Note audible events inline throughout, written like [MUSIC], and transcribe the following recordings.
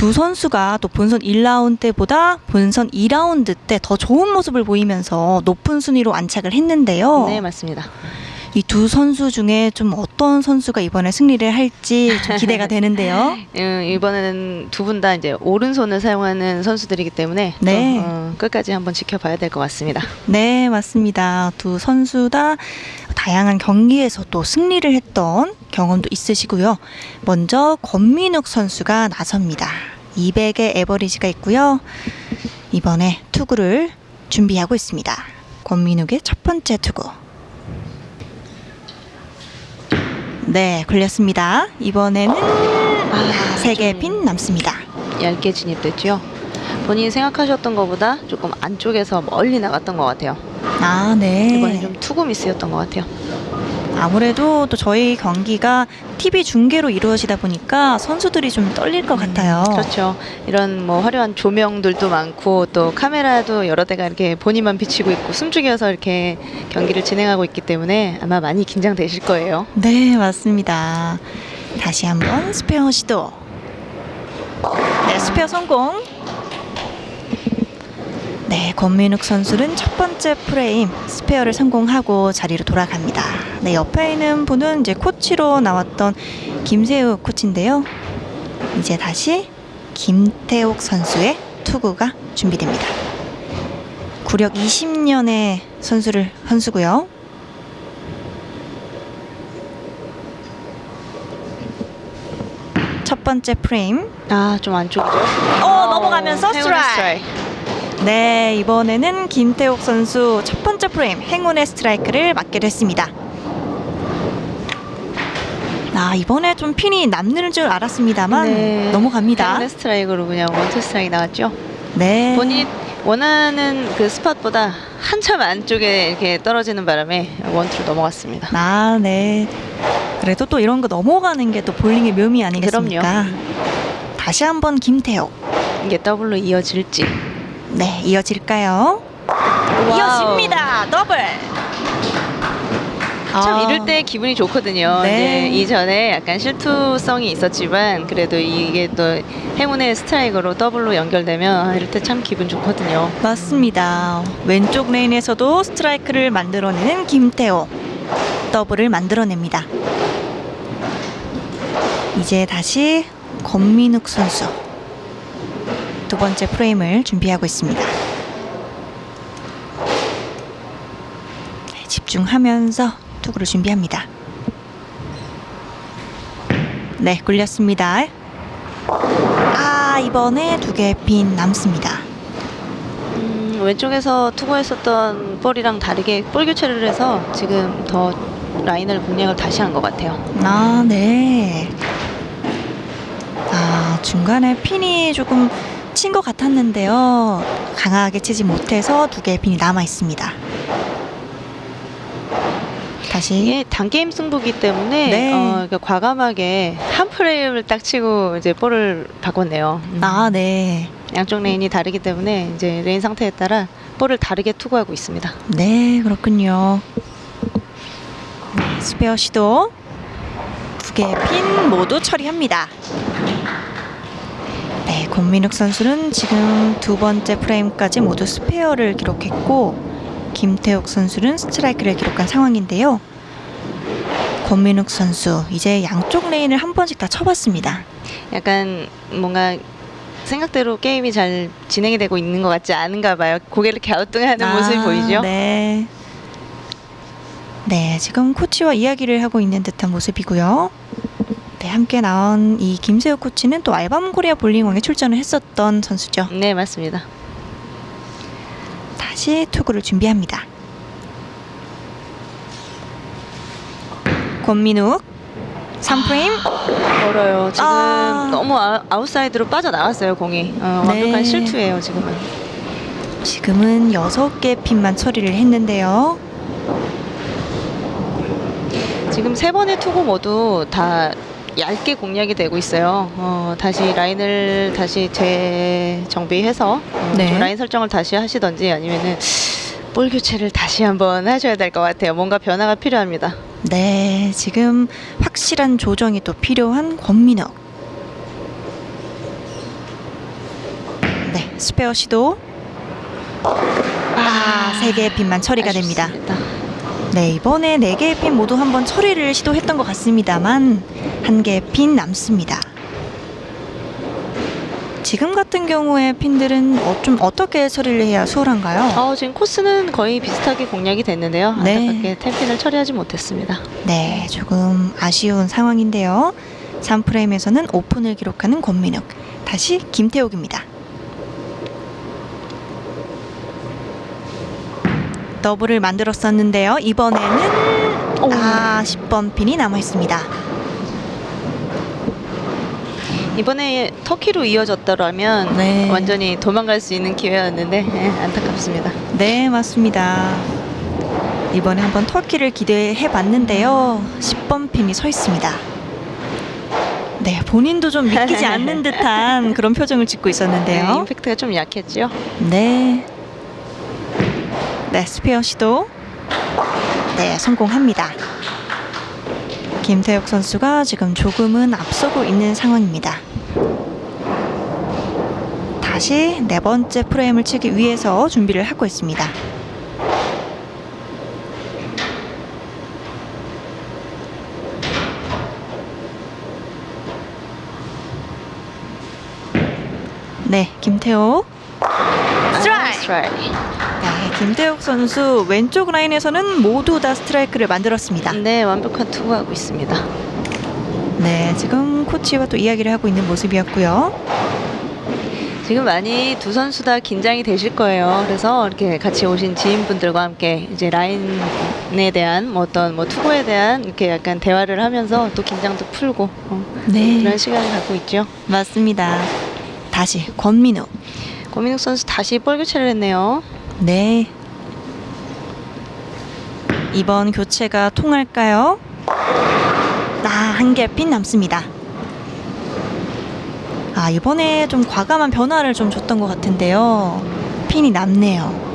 두 선수가 또 본선 1라운드 때보다 본선 2라운드 때 더 좋은 모습을 보이면서 높은 순위로 안착을 했는데요. 네, 맞습니다. 이 두 선수 중에 좀 어떤 선수가 이번에 승리를 할지 좀 기대가 [LAUGHS] 되는데요. 음, 이번에는 두 분 다 이제 오른손을 사용하는 선수들이기 때문에 또, 네. 어, 끝까지 한번 지켜봐야 될 것 같습니다. [LAUGHS] 네, 맞습니다. 두 선수 다 다양한 경기에서 또 승리를 했던 경험도 있으시고요. 먼저 권민욱 선수가 나섭니다. 200의 에버리지가 있고요. 이번에 투구를 준비하고 있습니다. 권민욱의 첫 번째 투구. 네, 걸렸습니다. 이번에는 아, 세 개 좀 핀 남습니다. 얇게 진입됐죠. 본인이 생각하셨던 것보다 조금 안쪽에서 멀리 나갔던 것 같아요. 아, 네. 이번엔 좀 투구 미스였던 것 같아요. 아무래도 또 저희 경기가 TV 중계로 이루어지다 보니까 선수들이 좀 떨릴 것 같아요. 그렇죠. 이런 뭐 화려한 조명들도 많고 또 카메라도 여러 대가 이렇게 본인만 비치고 있고 숨죽여서 이렇게 경기를 진행하고 있기 때문에 아마 많이 긴장되실 거예요. 네, 맞습니다. 다시 한번 스페어 시도. 네, 스페어 성공. 네, 권민욱 선수는 첫 번째 프레임 스페어를 성공하고 자리로 돌아갑니다. 네, 옆에 있는 분은 이제 코치로 나왔던 김세우 코치인데요. 이제 다시 김태옥 선수의 투구가 준비됩니다. 구력 20년의 선수를 선수고요. 첫 번째 프레임. 아, 좀 안쪽이죠? 어, 넘어가면서 스트라이크. 네, 이번에는 김태욱 선수 첫 번째 프레임 행운의 스트라이크를 맞게 됐습니다. 아, 이번에 좀 핀이 남는 줄 알았습니다만 네. 넘어갑니다. 행운의 스트라이크로 그냥 원투 스트라이크 나왔죠? 네. 본인이 원하는 그 스팟보다 한참 안쪽에 이렇게 떨어지는 바람에 원투로 넘어갔습니다. 아, 네. 그래도 또 이런 거 넘어가는 게 또 볼링의 묘미 아니겠습니까? 그럼요. 다시 한번 김태욱. 이게 더블로 이어질지. 네, 이어질까요? 이어집니다. 더블. 참 아, 이럴 때 기분이 좋거든요. 네. 이제 이전에 약간 실투성이 있었지만 그래도 이게 또 행운의 스트라이크로 더블로 연결되면 아, 이럴 때 참 기분 좋거든요. 맞습니다. 왼쪽 레인에서도 스트라이크를 만들어내는 김태호. 더블을 만들어냅니다. 이제 다시 권민욱 선수. 두 번째 프레임을 준비하고 있습니다. 네, 집중하면서 투구를 준비합니다. 네, 굴렸습니다. 아, 이번에 두개핀 남습니다. 음, 왼쪽에서 투구했었던 볼이랑 다르게 볼 교체를 해서 지금 더 라인을 공략을 다시 한 것 같아요. 아, 네. 아, 중간에 핀이 조금 친 것 같았는데요. 강하게 치지 못해서 두 개의 핀이 남아 있습니다. 다시. 이게 단게임 승부기 때문에 네. 어, 그러니까 과감하게 한 프레임을 딱 치고 이제 볼을 바꿨네요. 음. 아, 네. 양쪽 레인이 다르기 때문에 이제 레인 상태에 따라 볼을 다르게 투구하고 있습니다. 네, 그렇군요. 네, 스페어 시도 두 개의 핀 모두 처리합니다. 네, 권민욱 선수는 지금 두 번째 프레임까지 모두 스페어를 기록했고 김태욱 선수는 스트라이크를 기록한 상황인데요. 권민욱 선수 이제 양쪽 레인을 한 번씩 다 쳐봤습니다. 약간 뭔가 생각대로 게임이 잘 진행이 되고 있는 것 같지 않은가 봐요. 고개를 갸우뚱하는 모습이 보이죠? 네. 네, 지금 코치와 이야기를 하고 있는 듯한 모습이고요. 네, 함께 나온 이 김세우 코치는 또 알밤 코리아 볼링왕에 출전을 했었던 선수죠. 네, 맞습니다. 다시 투구를 준비합니다. 권민욱 3프레임 멀어요. 지금 아. 너무 아, 아웃사이드로 빠져나갔어요, 공이. 어, 완벽한 네. 실투예요, 지금은. 지금은 6개 핀만 처리를 했는데요. 지금 세 번의 투구 모두 다 얇게 공략이 되고 있어요. 어, 다시 라인을 다시 재정비해서 어, 네. 좀 라인 설정을 다시 하시던지 아니면은 볼 교체를 다시 한번 하셔야 될 것 같아요. 뭔가 변화가 필요합니다. 네, 지금 확실한 조정이 또 필요한 권민욱. 스페어 시도. 아, 세 개의 핀만 처리가 됩니다. 아쉽습니다. 네, 이번에 네 개의 핀 모두 한번 처리를 시도했던 것 같습니다만 한 개의 핀 남습니다. 지금 같은 경우에 핀들은 어, 좀 어떻게 처리를 해야 수월한가요? 어, 지금 코스는 거의 비슷하게 공략이 됐는데요. 네. 안타깝게 템핀을 처리하지 못했습니다. 네, 조금 아쉬운 상황인데요. 3프레임에서는 오픈을 기록하는 권민욱. 다시 김태욱입니다. 더블을 만들었었는데요. 이번에는 오. 아 10번 핀이 남아 있습니다. 이번에 터키로 이어졌더라면 네. 완전히 도망갈 수 있는 기회였는데 예, 안타깝습니다. 네, 맞습니다. 이번에 한번 터키를 기대해 봤는데요. 10번 핀이 서 있습니다. 네, 본인도 좀 믿기지 [LAUGHS] 않는 듯한 그런 표정을 짓고 네, 있었는데요. 임팩트가 좀 약했죠. 네. 네, 스페어 시도. 네, 성공합니다. 김태혁 선수가 지금 조금은 앞서고 있는 상황입니다. 다시 네 번째 프레임을 치기 위해서 준비를 하고 있습니다. 네, 김태호. 스트라이크. 네, 김태욱 선수 왼쪽 라인에서는 모두 다 스트라이크를 만들었습니다. 네, 완벽한 투구하고 있습니다. 네, 지금 코치와 또 이야기를 하고 있는 모습이었고요. 지금 많이 두 선수 다 긴장이 되실 거예요. 그래서 이렇게 같이 오신 지인분들과 함께 이제 라인에 대한 뭐 어떤 뭐 투구에 대한 이렇게 약간 대화를 하면서 또 긴장도 풀고 어, 네, 그런 시간을 갖고 있죠. 맞습니다. 다시 권민우. 고민욱 선수 다시 볼 교체를 했네요. 네. 이번 교체가 통할까요? 아, 한개핀 남습니다. 아, 이번에 좀 과감한 변화를 좀 줬던 것 같은데요. 핀이 남네요.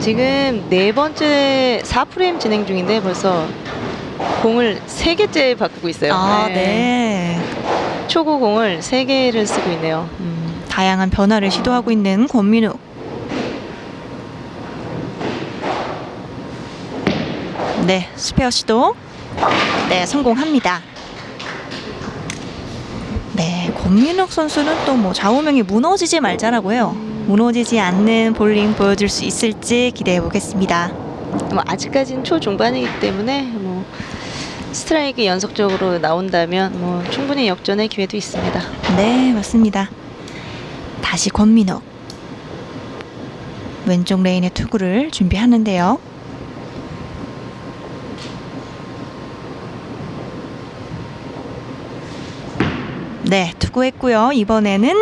지금 네 번째 4프레임 진행 중인데 벌써 공을 세 개째 바꾸고 있어요. 아, 네. 초고 공을 세 개를 쓰고 있네요. 음, 다양한 변화를 시도하고 있는 권민우. 네, 스페어 시도. 네, 성공합니다. 네, 권민욱 선수는 또 뭐 좌우명이 무너지지 말자라고 해요. 무너지지 않는 볼링 보여줄 수 있을지 기대해 보겠습니다. 뭐 아직까지는 초중반이기 때문에 뭐 스트라이크 연속적으로 나온다면 뭐 충분히 역전의 기회도 있습니다. 네, 맞습니다. 다시 권민욱. 왼쪽 레인의 투구를 준비하는데요. 네, 투구했고요. 이번에는.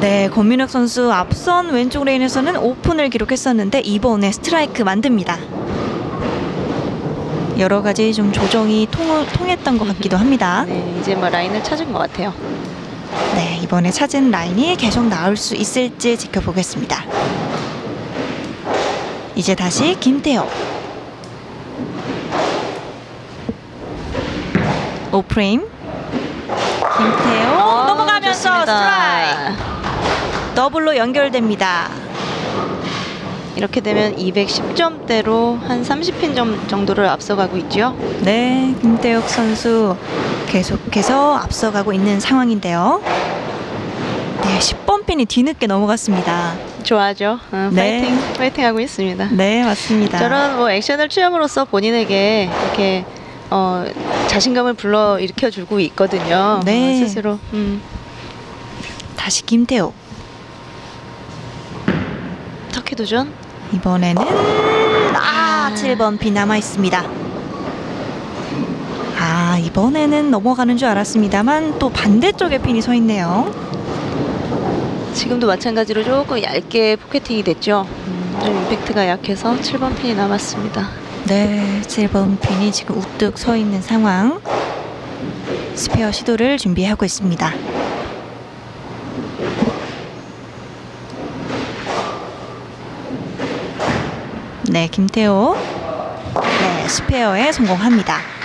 네, 권민욱 선수 앞선 왼쪽 레인에서는 오픈을 기록했었는데 이번에 스트라이크 만듭니다. 여러 가지 좀 조정이 통, 통했던 것 같기도 합니다. 네, 이제 뭐 라인을 찾은 것 같아요. 네, 이번에 찾은 라인이 계속 나올 수 있을지 지켜보겠습니다. 이제 다시 김태호. 오프레임. 김태호 어, 넘어가면서. 스트라이크. 더블로 연결됩니다. 이렇게 되면 210점대로 한 30핀 점 정도를 앞서가고 있죠. 네, 김태욱 선수 계속해서 앞서가고 있는 상황인데요. 네, 10번 핀이 뒤늦게 넘어갔습니다. 좋아하죠. 어, 네. 파이팅, 파이팅 하고 있습니다. 네, 맞습니다. 저런 뭐 액션을 취함으로써 본인에게 이렇게 어, 자신감을 불러 일으켜 주고 있거든요. 네. 어, 스스로. 음, 다시 김태욱. 터키 도전. 이번에는 아, 아. 7번 핀 남아 있습니다. 아, 이번에는 넘어가는 줄 알았습니다만 또 반대쪽에 핀이 서 있네요. 지금도 마찬가지로 조금 얇게 포켓팅이 됐죠. 음, 좀 임팩트가 약해서 7번 핀이 남았습니다. 네, 7번 핀이 지금 우뚝 서 있는 상황. 스페어 시도를 준비하고 있습니다. 네, 김태호. 네, 스페어에 성공합니다.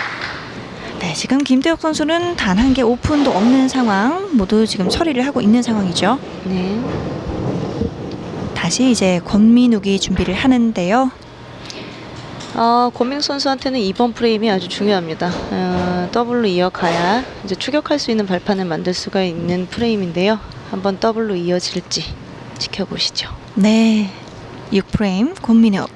네, 네, 지금 김태욱 선수는 단 한 개 오픈도 없는 상황 모두 지금 처리를 하고 있는 상황이죠. 네. 다시 이제 권민욱이 준비를 하는데요. 어, 권민욱 선수한테는 이번 프레임이 아주 중요합니다. 어, 더블로 이어가야 이제 추격할 수 있는 발판을 만들 수가 있는 프레임인데요. 한번 더블로 이어질지 지켜보시죠. 네, 6프레임 권민욱.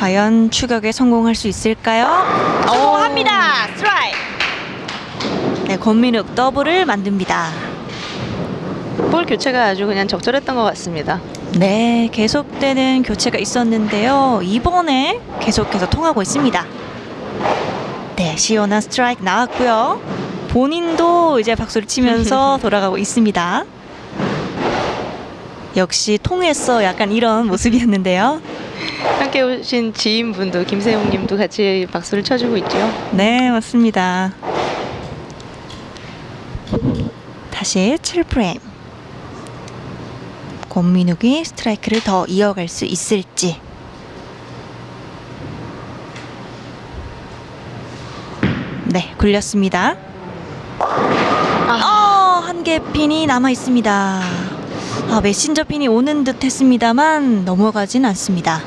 과연 추격에 성공할 수 있을까요? 성공합니다. 스트라이크. 네, 권민욱 더블을 만듭니다. 볼 교체가 아주 그냥 적절했던 것 같습니다. 네, 계속되는 교체가 있었는데요. 이번에 계속해서 통하고 있습니다. 네, 시원한 스트라이크 나왔고요. 본인도 이제 박수를 치면서 [LAUGHS] 돌아가고 있습니다. 역시 통했어 약간 이런 모습이었는데요. 함께 오신 지인분도 김세용님도 같이 박수를 쳐주고 있죠. 네, 맞습니다. 다시 7프레임. 권민욱이 스트라이크를 더 이어갈 수 있을지. 네, 굴렸습니다. 어, 한 개 핀이 남아 있습니다. 아, 메신저 핀이 오는 듯 했습니다만 넘어가진 않습니다.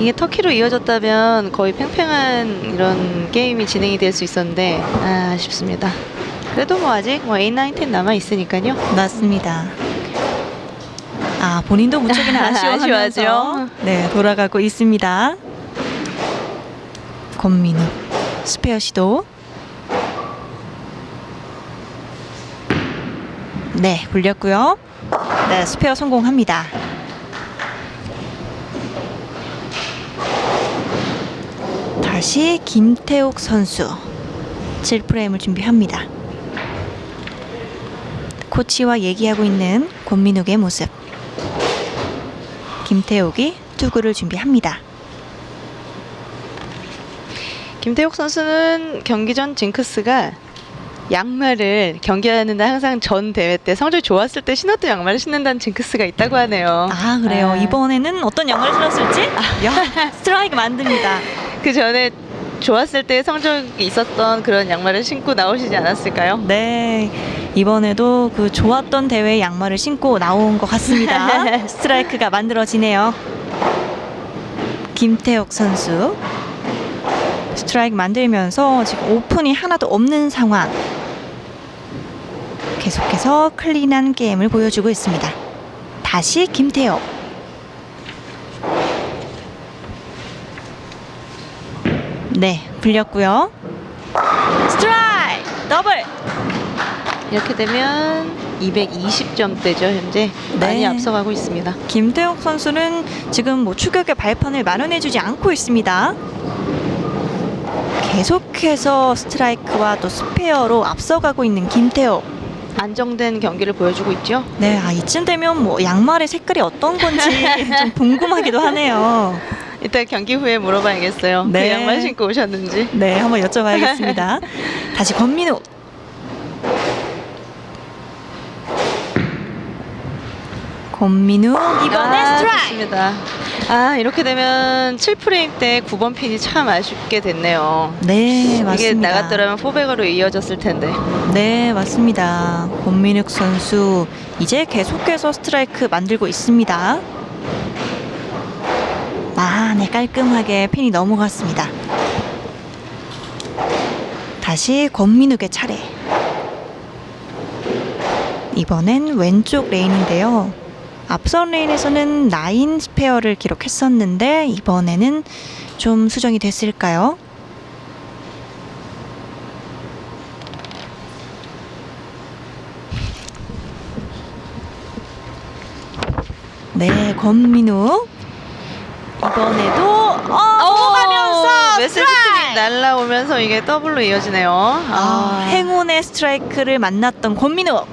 이게 터키로 이어졌다면 거의 팽팽한 이런 게임이 진행이 될 수 있었는데 아, 아쉽습니다. 그래도 뭐 아직 뭐 A, 9, 10 남아 있으니까요. 맞습니다. 아 본인도 무척이나 [LAUGHS] 아쉬워하면서 아쉬워하죠. 네 돌아가고 있습니다. 권민우 스페어 시도 네 굴렸고요. 네 스페어 성공합니다. 다시 김태욱 선수 7프레임을 준비합니다. 코치와 얘기하고 있는 권민욱의 모습. 김태욱이 투구를 준비합니다. 김태욱 선수는 경기 전 징크스가 양말을 경기하는데 항상 전 대회 때 성적이 좋았을 때 신었던 양말을 신는다는 징크스가 있다고 하네요. 아 그래요. 아. 이번에는 어떤 양말을 신었을지 야, 스트라이크 만듭니다. [LAUGHS] 그 전에 좋았을 때 성적이 있었던 그런 양말을 신고 나오시지 않았을까요? 네 이번에도 그 좋았던 대회 양말을 신고 나온 것 같습니다. [LAUGHS] 스트라이크가 만들어지네요. 김태욱 선수 스트라이크 만들면서 지금 오픈이 하나도 없는 상황. 계속해서 클린한 게임을 보여주고 있습니다. 다시 김태욱. 네, 불렸고요. 스트라이크 더블. 이렇게 되면 220점대죠 현재 많이 네. 앞서가고 있습니다. 김태욱 선수는 지금 뭐 추격의 발판을 마련해주지 않고 있습니다. 계속해서 스트라이크와 또 스페어로 앞서가고 있는 김태욱. 안정된 경기를 보여주고 있죠. 네, 아 이쯤 되면 뭐 양말의 색깔이 어떤 건지 [LAUGHS] 좀 궁금하기도 하네요. 이따 경기 후에 물어봐야겠어요. 네. 그 양말 신고 오셨는지. 네, 한번 여쭤봐야겠습니다. [LAUGHS] 다시 권민우. 권민우 이번에 아, 스트라이크. 좋습니다. 아 이렇게 되면 7프레임 때 9번 핀이 참 아쉽게 됐네요. 네, 맞습니다. 이게 나갔더라면 포백으로 이어졌을 텐데. 네, 맞습니다. 권민욱 선수 이제 계속해서 스트라이크 만들고 있습니다. 아, 네, 깔끔하게 핀이 넘어갔습니다. 다시 권민욱의 차례. 이번엔 왼쪽 레인인데요. 앞선 레인에서는 나인 스페어를 기록했었는데 이번에는 좀 수정이 됐을까요? 네, 권민우 이번에도 어, 넘어가면서 메시지 스트라이크! 날라오면서 이게 더블로 이어지네요. 아, 행운의 스트라이크를 만났던 권민우.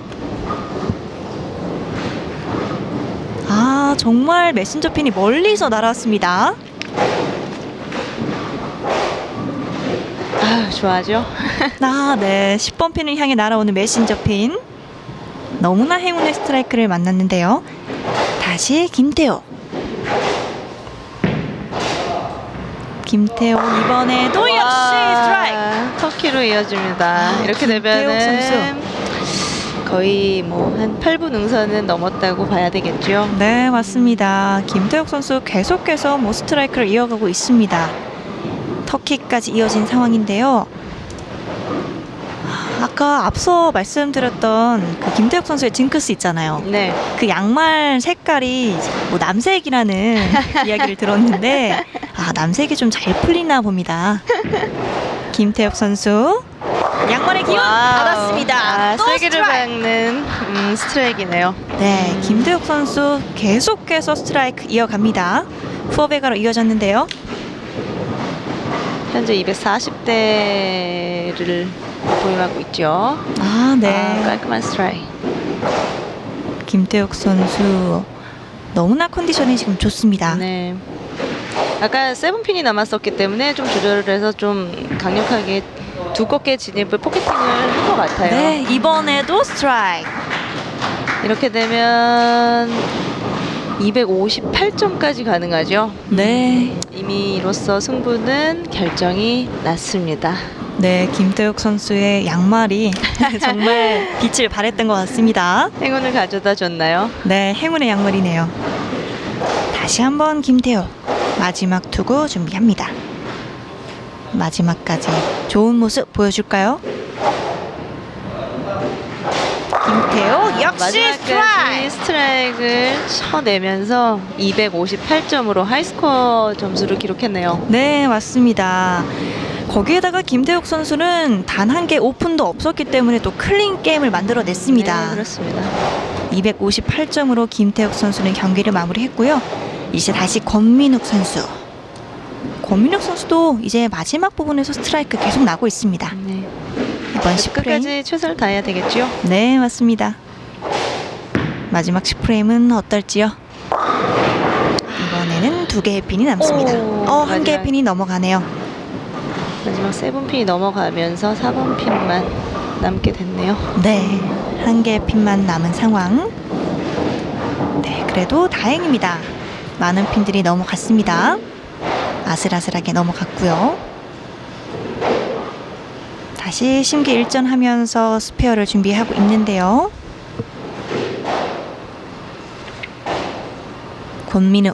아, 정말 메신저 핀이 멀리서 날아왔습니다. 아 좋아하죠. [LAUGHS] 아, 네. 10번 핀을 향해 날아오는 메신저 핀. 너무나 행운의 스트라이크를 만났는데요. 다시 김태호. 김태호 이번에도 역시 스트라이크. 와, 터키로 이어집니다. 아, 이렇게 되면은 거의 뭐 한 8분 응선은 넘었다고 봐야 되겠죠. 네, 맞습니다. 김태욱 선수 계속해서 뭐 스트라이크를 이어가고 있습니다. 터키까지 이어진 상황인데요. 아까 앞서 말씀드렸던 그 김태욱 선수의 징크스 있잖아요. 네. 그 양말 색깔이 뭐 남색이라는 [LAUGHS] 이야기를 들었는데 아 남색이 좀 잘 풀리나 봅니다. [LAUGHS] 김태욱 선수 양말의 기운. 받았습니다. 아, 또 세기를 스트라이크. 박는 음, 스트라이크네요. 네, 김태욱 선수 계속해서 스트라이크 이어갑니다. 후어베가로 이어졌는데요. 현재 240대를 보유하고 있죠. 아, 네. 아, 깔끔한 스트라이크. 김태욱 선수 너무나 컨디션이 지금 좋습니다. 네. 아까 세븐핀이 남았었기 때문에 좀 조절을 해서 좀 강력하게 두껍게 진입을 포켓팅을 한것 같아요. 네, 이번에도 스트라이크. 이렇게 되면 258점까지 가능하죠. 네. 이미 이로써 승부는 결정이 났습니다. 네, 김태욱 선수의 양말이 [LAUGHS] 정말 빛을 발했던 것 같습니다. 행운을 가져다 줬나요? 네, 행운의 양말이네요. 다시 한번 김태욱 마지막 투구 준비합니다. 마지막까지 좋은 모습 보여줄까요? 김태욱 역시 스트라이크. 스트라이크를 쳐내면서 258점으로 하이스코어 점수를 기록했네요. 네, 맞습니다. 거기에다가 김태욱 선수는 단 한 개 오픈도 없었기 때문에 또 클린 게임을 만들어냈습니다. 네, 그렇습니다. 258점으로 김태욱 선수는 경기를 마무리했고요. 이제 다시 권민욱 선수. 권민욱 선수도 이제 마지막 부분에서 스트라이크 계속 나고 있습니다. 네. 이번 10프레임. 끝까지 최선을 다해야 되겠죠. 네, 맞습니다. 마지막 10프레임은 어떨지요? 이번에는 두 개의 핀이 남습니다. 오, 어, 한 개의 마지막. 핀이 넘어가네요. 마지막 세븐 핀이 넘어가면서 4번 핀만 남게 됐네요. 네, 한 개의 핀만 남은 상황. 네, 그래도 다행입니다. 많은 핀들이 넘어갔습니다. 아슬아슬하게 넘어갔고요. 다시 심기 일전하면서 스페어를 준비하고 있는데요. 권민우.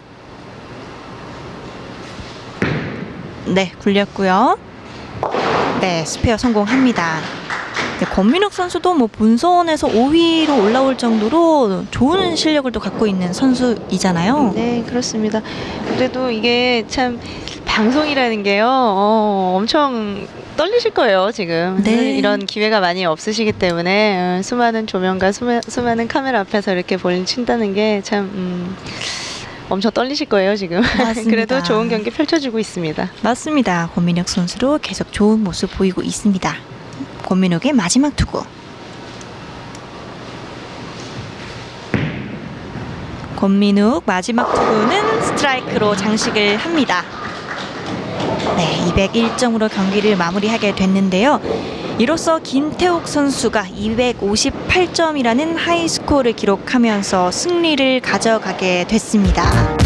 네, 굴렸고요. 네, 스페어 성공합니다. 네, 권민욱 선수도 뭐 본선에서 5위로 올라올 정도로 좋은 실력을 또 갖고 있는 선수이잖아요. 네, 그렇습니다. 그래도 이게 참 방송이라는 게요, 어, 엄청 떨리실 거예요, 지금. 네. 이런 기회가 많이 없으시기 때문에 어, 수많은 조명과 수마, 수많은 카메라 앞에서 이렇게 볼링 친다는 게 참, 음, 엄청 떨리실 거예요, 지금. [LAUGHS] 맞습니다. 그래도 좋은 경기 펼쳐지고 있습니다. 맞습니다. 권민욱 선수도 계속 좋은 모습 보이고 있습니다. 권민욱의 마지막 투구. 권민욱 마지막 투구는 스트라이크로 장식을 합니다. 네, 201점으로 경기를 마무리하게 됐는데요. 이로써 김태욱 선수가 258점이라는 하이스코어를 기록하면서 승리를 가져가게 됐습니다.